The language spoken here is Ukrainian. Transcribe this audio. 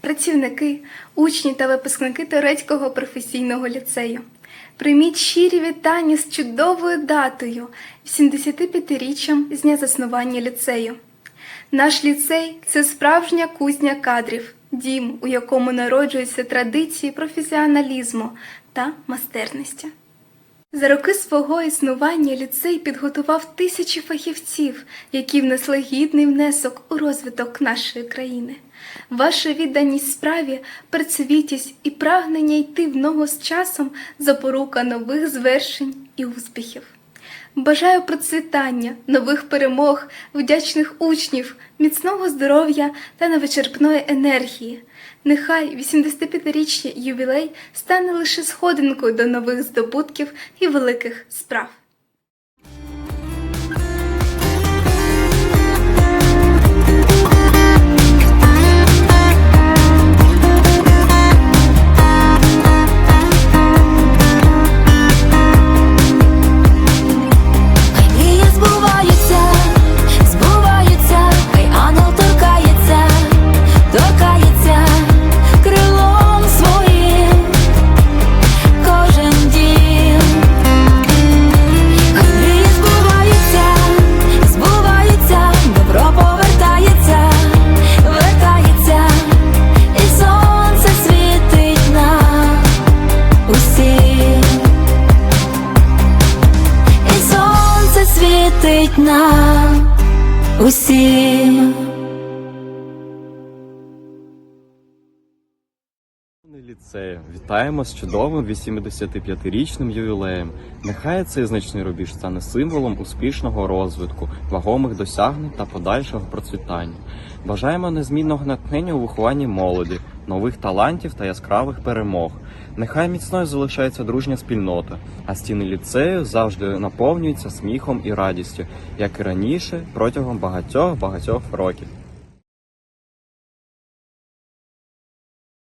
працівники, учні та випускники Турецького професійного ліцею. Прийміть щирі вітання з чудовою датою 75-річчям з дня заснування ліцею. Наш ліцей це справжня кузня кадрів, дім, у якому народжуються традиції професіоналізму та майстерності. За роки свого існування ліцей підготував тисячі фахівців, які внесли гідний внесок у розвиток нашої країни. Ваша відданість справі, працьовітість і прагнення йти в ногу з часом запорука нових звершень і успіхів. Бажаю процвітання, нових перемог, вдячних учнів, міцного здоров'я та невичерпної енергії. Нехай 85-річний ювілей стане лише сходинкою до нових здобутків і великих справ. Світить нам усім. Ліцею, вітаємо з чудовим 85-річним ювілеєм. Нехай цей значний рубіж стане символом успішного розвитку, вагомих досягнень та подальшого процвітання. Бажаємо незмінного натхнення у вихованні молоді, нових талантів та яскравих перемог. Нехай міцною залишається дружня спільнота, а стіни ліцею завжди наповнюються сміхом і радістю, як і раніше протягом багатьох багатьох років.